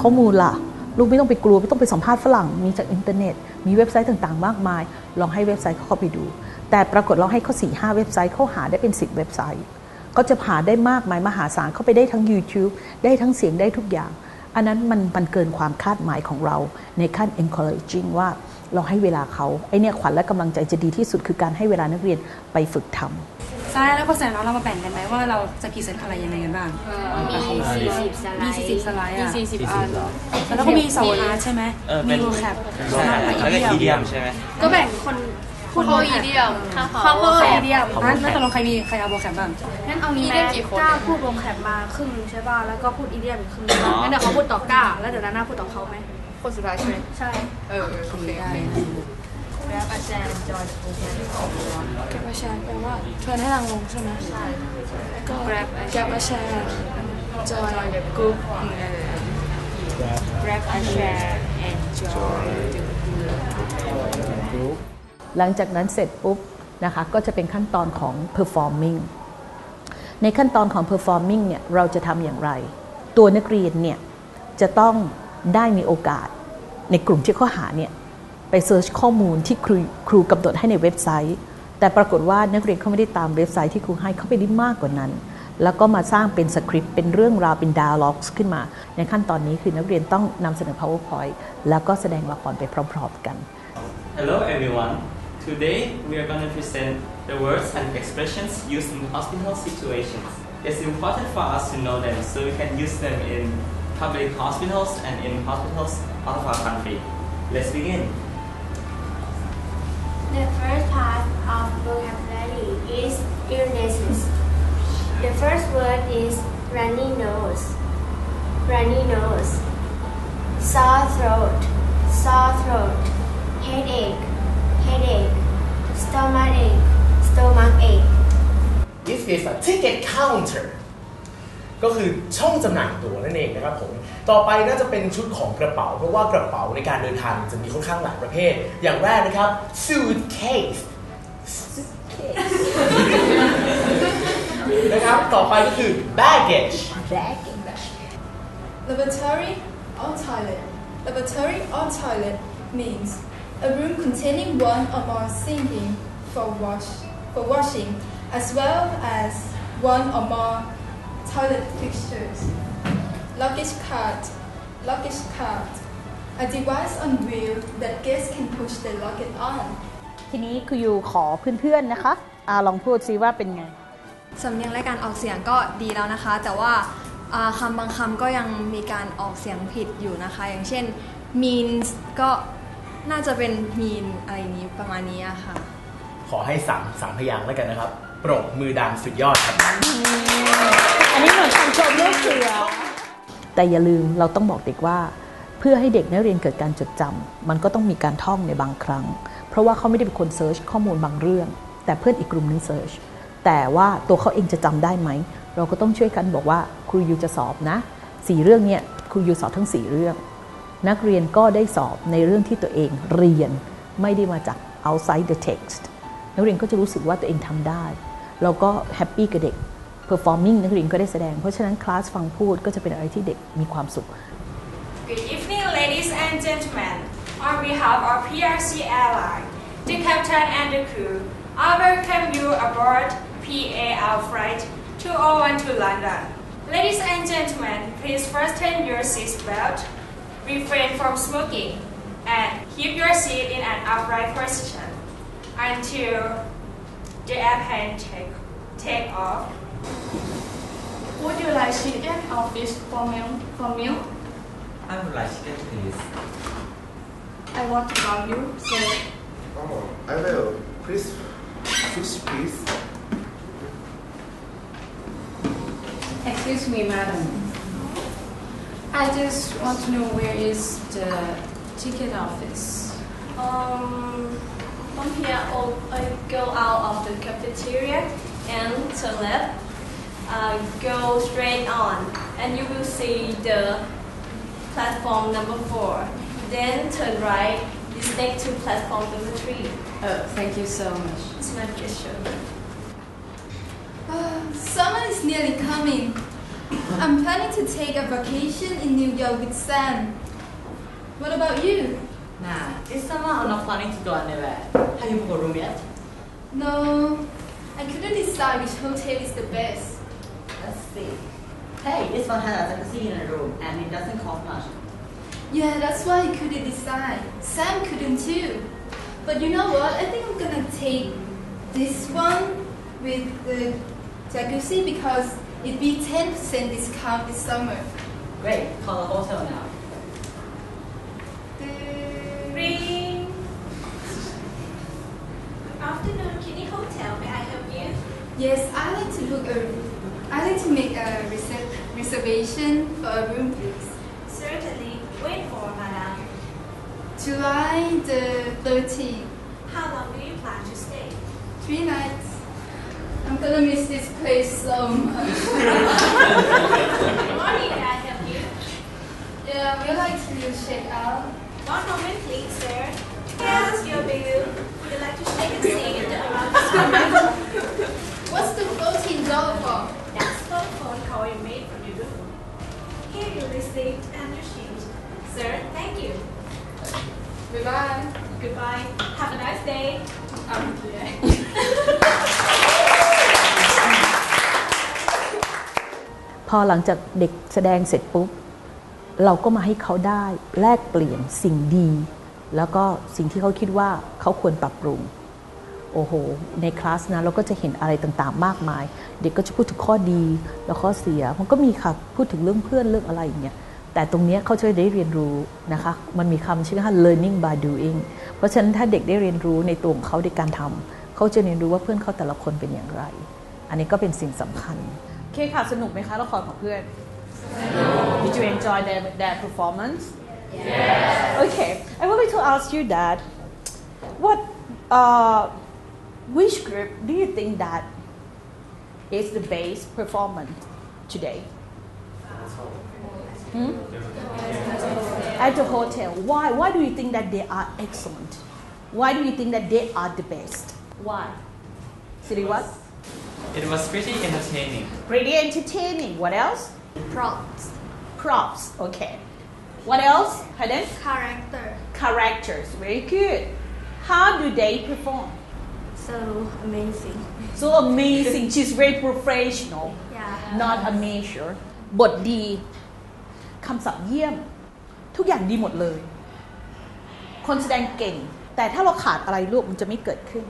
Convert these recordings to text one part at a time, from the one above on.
ข้อมูลล่ะ ลูกไม่ต้องไปกลัว ไม่ต้องไปสัมภาษณ์ฝรั่ง มีจากอินเทอร์เน็ต มีเว็บไซต์ต่างๆ มากมาย ลองให้เว็บไซต์เขาเข้าไปดู แต่ปรากฏเราให้เขาสี่ห้าเว็บไซต์เขาหาได้เป็น 10 เว็บไซต์เขาจะหาได้มากมายมหาศาลเข้าไปได้ทั้ง YouTube ได้ทั้งเสียงได้ทุกอย่าง อันนั้นมันมันเกินความคาดหมายของเราในขั้น encouraging ว่าเราให้เวลาเขาไอเนี่ยขวัญและกำลังใจจะดีที่สุดคือการให้เวลานักเรียนไปฝึกทำ ใช่แล้วก็แสดงว่าเรามาแบ่งกันไหมว่าเราจะพรีเซนต์อะไรยังไงกันบ้าง มี40สไลมีด์40สไลด์มีอะ40อัน แล้วก็มีสวร์ดใช่ไหมเออมีเป็นโวแคปใช่แล้วก็อีเดียมใช่ไหม ก็แบ่งคนพูดอีเดียมเขาก็อีเดียมนั้นแล้วตกลงใครมีใครเอาโวแคปบ้าง งั้นเอางี้มีไหมได้กี่คนก้าพูดวงแคปมาครึ่งนึงใช่ป่ะ แล้วก็พูดอีเดียมอีกครึ่งนึงงั้นเดี๋ยวเขาพูดต่อก้าแล้วเดี๋ยวนาน่าพูดต่อเขาไหมคนสุดท้ายใช่ไหมใช่ เออโอเคแร ปอาจารย์จอยโอเคแกปมาแชร์แปลว่าเชิญให้นางลงใช่ไหมใช่แล้วก็ Grab แกปมาแชร์จอยกรุ๊ป Grab and share and joy หลังจากนั้นเสร็จปุ๊บนะคะก็จะเป็นขั้นตอนของ performing ในขั้นตอนของ performing เนี่ยเราจะทำอย่างไร ตัวนักเรียนเนี่ยจะต้องได้มีโอกาสในกลุ่มที่เขาหาเนี่ย ไปเซิร์ชข้อมูลที่ครูครูกำหนดให้ในเว็บไซต์ แต่ปรากฏว่านักเรียนเขาไม่ได้ตามเว็บไซต์ที่ครูให้เขาไปได้มากกว่านั้น แล้วก็มาสร้างเป็นสคริปต์เป็นเรื่องราวเป็น dialogues ขึ้นมา ในขั้นตอนนี้คือนักเรียนต้องนำเสนอ powerpoint แล้วก็แสดงละครไปพร้อมๆกัน Hello everyone. Today we are going to present the words and expressions used in hospital situations. It's important for us to know them so we can use them in public hospitals and in hospitals out of our country. Let's begin. The first part of vocabulary is illnesses. The first word is runny nose. Runny nose. Sore throat. Sore throat. Headache. Headache. Stomach ache. Stomach ache. This is a ticket counter ก็คือช่องจำหน่ายตั๋วนั่นเองนะครับผม ต่อไปน่าจะเป็นชุดของกระเป๋า เพราะว่ากระเป๋าในการเดินทางจะมีค่อนข้างหลายประเภท อย่างแรกนะครับ suitcase นะครับ ต่อไปก็คือ baggage laboratory or toilet laboratory or toilet means a room containing one or more sinking for wash for washing as well as one or more toilet fixtures luggage cart luggage cart a device on wheel that guests can push their luggage on ทีนี้คืออยู่ขอเพื่อนๆนะคะอาลองพูดซิว่าเป็นไง สำเนียงและการออกเสียงก็ดีแล้วนะคะ แต่ว่าอ่าคำบางคำก็ยังมีการออกเสียงผิดอยู่นะคะ อย่างเช่น means ก็น่าจะเป็น mean อะไรอย่างนี้ประมาณนี้อะค่ะ ขอให้สามสามพยางค์แล้วกันนะครับ ปรบมือดังสุดยอดครับ อันนี้เหมือนคำชมลูกเสือ แต่อย่าลืมเราต้องบอกเด็กว่า เพื่อให้เด็กนักเรียนเกิดการจดจำมันก็ต้องมีการท่องในบางครั้ง เพราะว่าเขาไม่ได้เป็นคนเซิร์ชข้อมูลบางเรื่อง แต่เพื่อนอีกกลุ่มนึงเซิร์ชแต่ว่าตัวเขาเองจะจำได้ไหม เราก็ต้องช่วยกันบอกว่าครูยูจะสอบนะสี่เรื่องเนี่ยครูยูสอบทั้งสี่เรื่อง นักเรียนก็ได้สอบในเรื่องที่ตัวเองเรียนไม่ได้มาจาก outside the text นักเรียนก็จะรู้สึกว่าตัวเองทำได้ เราก็แฮปปี้กับเด็ก performing นักเรียนก็ได้แสดง เพราะฉะนั้นคลาสฟังพูดก็จะเป็นอะไรที่เด็กมีความสุข Good evening, ladies and gentlemen. On behalf of PRC Airline, the captain and the crew, I welcome you aboard PAL flight 201 to London. Ladies and gentlemen, please fasten your seatbelt, refrain from smoking, and keep your seat in an upright position until the airplane take, take off. Would you like chicken or fish for meal? For meal? I would like chicken please. I want to love you. So Oh, I will. Please, fish, please. Excuse me, madam. I just want to know where is the ticket office? Um, from here, I'll, I go out of the cafeteria and turn left. Uh, go straight on, and you will see the platform number four. Then turn right. It's next to platform number three. Oh, thank you so much. It's my gesture. Uh, someone is nearly coming. I'm planning to take a vacation in New York with Sam. What about you? Nah, this summer I'm not planning to go anywhere. Have you booked a room yet? No, I couldn't decide which hotel is the best. Let's see. Hey, this one has a jacuzzi in a room and it doesn't cost much. Yeah, that's why I couldn't decide. Sam couldn't too. But you know what? I think I'm gonna take this one with the jacuzzi because it'd be 10% discount this summer. Great, call the hotel now. Ring. Good afternoon, Kinney Hotel. May I help you? Yes, I like to book a. I like to make a reserv- reservation for a room, please. Certainly. Wait for Madam. July the 13th. How long do you plan to stay? Three nights. I'm gonna miss this place so much. Good morning. I help you? yeah, we like to check out. One moment, please, sir. Here's your bill. Would you like to take a seat in the around What's the $14 for? That's the phone call you made from your room. Here your receipt and your sheet. Sir, thank you. Goodbye. Goodbye. Have a nice day. Um, yeah. พอหลังจากเด็กแสดงเสร็จปุ๊บ เราก็มาให้เขาได้แลกเปลี่ยนสิ่งดี แล้วก็สิ่งที่เขาคิดว่าเขาควรปรับปรุง โอ้โห ในคลาสนะเราก็จะเห็นอะไรต่างๆ มากมาย เด็กก็จะพูดถึงข้อดีแล้วข้อเสีย มันก็มีค่ะพูดถึงเรื่องเพื่อนเรื่องอะไรอย่างเงี้ยแต่ตรงเนี้ยเขาจะได้เรียนรู้นะคะ มันมีคำชื่อว่า learning by doing เพราะฉะนั้นถ้าเด็กได้เรียนรู้ในตัวของเขาในการทำเขาจะเรียนรู้ว่าเพื่อนเขาแต่ละคนเป็นอย่างไร อันนี้ก็เป็นสิ่งสำคัญโอเคค่ะสนุกไหมคะละครของเพื่อน Did you enjoy their their performance Yes Okay I would like to ask you that what uh, which group do you think that is the best performance today Hmm? At the hotel. Why? Why do you think that they are excellent? Why do you think that they are the best? Why? Siri, what? It was pretty entertaining. Pretty entertaining. What else? props Props. Okay. What else? Hayden? character Characters. Very good. How do they perform? So amazing So amazing. She's very professional. yeah not a measure บทดีคำศัพท์เยี่ยม ทุกอย่างดีหมดเลย คนแสดงเก่ง แต่ถ้าเราขาดอะไรลูกมันจะไม่เกิดขึ้น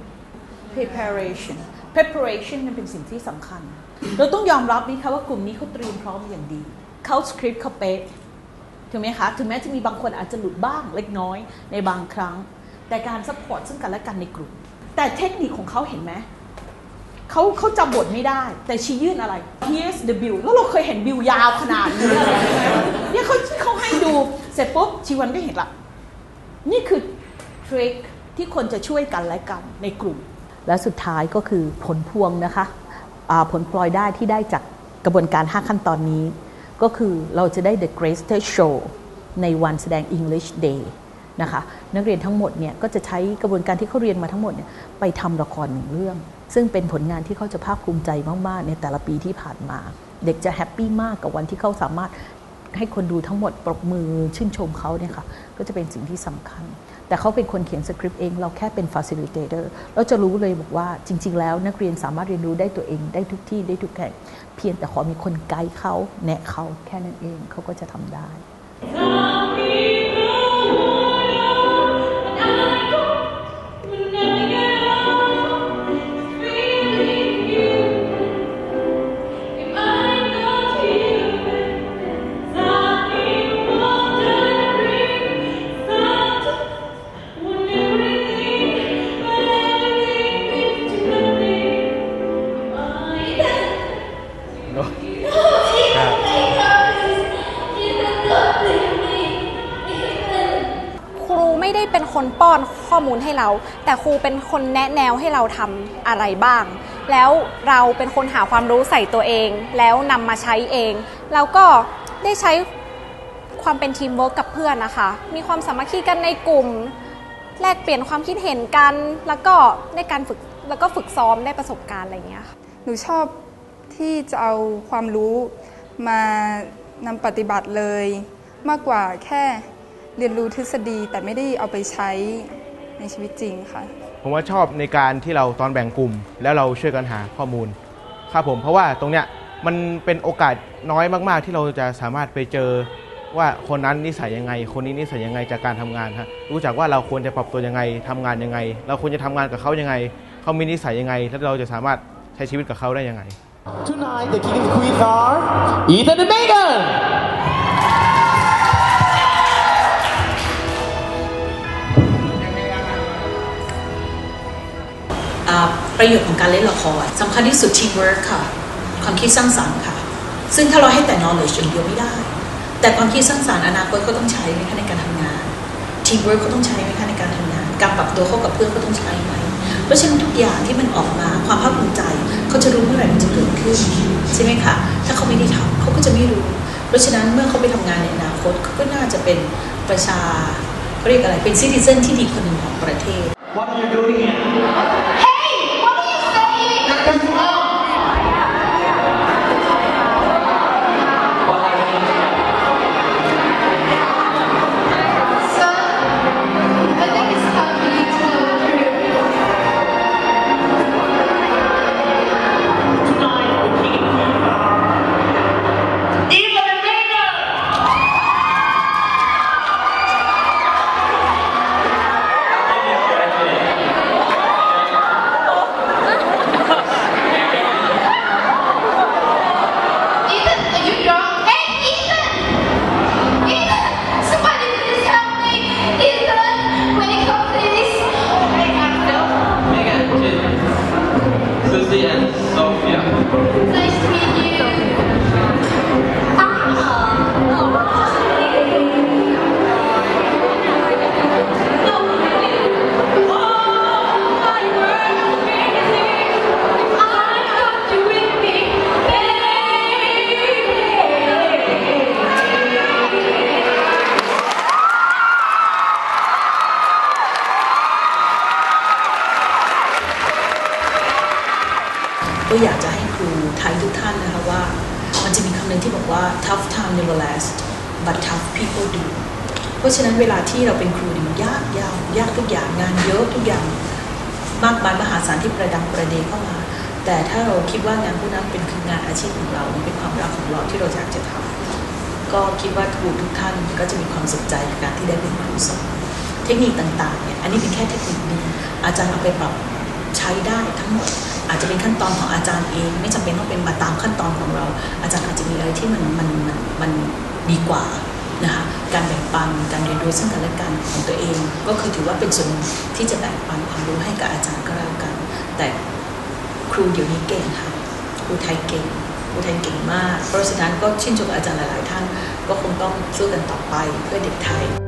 preparation preparation นั่นเป็นสิ่งที่สำคัญ เราต้องยอมรับนี่คะว่ากลุ่มนี้เขาเตรียมพร้อมอย่างดี เขาสคริปต์เขาเป๊ะถูกไหมคะ ถึงแม้จะมีบางคนอาจจะหลุดบ้างเล็กน้อยในบางครั้ง แต่การซัพพอร์ตซึ่งกันและกันในกลุ่ม แต่เทคนิคของเขาเห็นไหมเขาเขาจำบทไม่ได้ แต่ชี้ยื่นอะไร here's the bill แล้วเราเคยเห็นบิลยาวขนาดนี้เลยเนี่ยเขาเขาให้ดูเสร็จปุ๊บชีวันก็เห็นละนี่คือทริคที่คนจะช่วยกันและกันในกลุ่ม และสุดท้ายก็คือผลพวงนะคะผลพลอยได้ที่ได้จากกระบวนการ 5 ขั้นตอนนี้ ก็คือเราจะได้ the greatest show ในวันแสดง English Day นะคะนักเรียนทั้งหมดเนี่ยก็จะใช้กระบวนการที่เขาเรียนมาทั้งหมดเนี่ยไปทำละครหนึ่งเรื่อง ซึ่งเป็นผลงานที่เขาจะภาคภูมิใจมากๆ ในแต่ละปีที่ผ่านมา เด็กจะแฮปปี้มากกับวันที่เขาสามารถให้คนดูทั้งหมดปรบมือชื่นชมเขาเนี่ยค่ะก็จะเป็นสิ่งที่สำคัญ แต่เขาเป็นคนเขียนสคริปต์เอง เราแค่เป็น facilitator เราจะรู้เลยบอกว่าจริง ๆ แล้วนักเรียนสามารถเรียนรู้ได้ตัวเองได้ทุกที่ได้ทุกแห่งเพียงแต่ขอมีคนไกด์เขาแนะเขาแค่นั้นเองเขาก็จะทำได้ มูลให้เรา แต่ครูเป็นคนแนะแนวให้เราทำอะไรบ้าง แล้วเราเป็นคนหาความรู้ใส่ตัวเอง แล้วนำมาใช้เอง แล้วก็ได้ใช้ความเป็นทีมเวิร์กกับเพื่อนนะคะ มีความสามัคคีกันในกลุ่ม แลกเปลี่ยนความคิดเห็นกัน แล้วก็ได้การฝึก แล้วก็ฝึกซ้อมได้ประสบการณ์อะไรอย่างเงี้ยค่ะ หนูชอบที่จะเอาความรู้มานำปฏิบัติเลย มากกว่าแค่เรียนรู้ทฤษฎีแต่ไม่ได้เอาไปใช้ ในชีวิตจริงค่ะ ผมว่าชอบในการที่เราตอนแบ่งกลุ่ม แล้วเราช่วยกันหาข้อมูลครับผมเพราะว่าตรงเนี้ยมันเป็นโอกาสน้อยมาก ๆ ที่เราจะสามารถไปเจอว่าคนนั้นนิสัยยังไง คนนี้นิสัยยังไงจากการทำงานฮะรู้จักว่าเราควรจะปรับตัวยังไงทำงานยังไง เราควรจะทำงานกับเขายังไง เขามีนิสัยยังไง แล้วเราจะสามารถใช้ชีวิตกับเขาได้ยังไง Tonight, the king and the queen are Ethan and Megan. ประโยชน์ของการเล่นละครสำคัญที่สุด teamwork ค่ะ ความคิดสร้างสรรค์ค่ะ ซึ่งถ้าเราให้แต่ knowledge อย่างเดียวไม่ได้ แต่ความคิดสร้างสรรค์อนาคตก็ต้องใช้ไหมคะในการทำงาน teamwork ก็ต้องใช้ไหมคะในการทำงาน การปรับตัวเข้ากับเพื่อนก็ต้องใช้ไหมเพราะฉะนั้นทุกอย่างที่มันออกมาความภาคภูมิใจเขาจะรู้เมื่อไหร่มันจะเกิดขึ้นใช่ไหมคะถ้าเขาไม่ได้ทำเขาก็จะไม่รู้ เพราะฉะนั้นเมื่อเขาไปทำงานในอนาคตเขาก็น่าจะเป็นประชาเขาเรียกอะไรเป็นซิติเซนที่ดีคนหนึ่งของประเทศ What are you doing here? ก็อยากจะให้ครูไทยทุกท่านนะคะว่า มันจะมีคำหนึ่งที่บอกว่า tough time never last but tough people do เพราะฉะนั้นเวลาที่เราเป็นครูเนี่ยมันยากยาวยากทุกอย่างงานเยอะทุกอย่างมากมายมหาศาลที่ประดังประเดเข้ามา แต่ถ้าเราคิดว่างานพวกนั้นเป็นคืองานอาชีพของเรามันเป็นความรักของเราที่เราอยากจะทำก็คิดว่าครูทุกท่านก็จะมีความสนใจในการที่ได้เป็นครูสอนเทคนิคต่างๆเนี่ยอันนี้เป็นแค่เทคนิคนึงอาจารย์เอาไปปรับใช้ได้ทั้งหมด อาจจะเป็นขั้นตอนของอาจารย์เอง ไม่จำเป็นต้องเป็นมาตามขั้นตอนของเรา อาจารย์อาจจะมีอะไรที่มันมันมันมันดีกว่านะคะการแบ่งปันการเรียนรู้ซึ่งกันและกันของตัวเอง ก็คือถือว่าเป็นส่วนที่จะแบ่งปันความรู้ให้กับอาจารย์ก็แล้วกัน แต่ครูเดี๋ยวนี้เก่งค่ะครูไทยเก่งครูไทยเก่งมาก เพราะฉะนั้นก็ชื่นชมอาจารย์หลาย ๆ ท่านก็คงต้องสู้กันต่อไปเพื่อเด็กไทย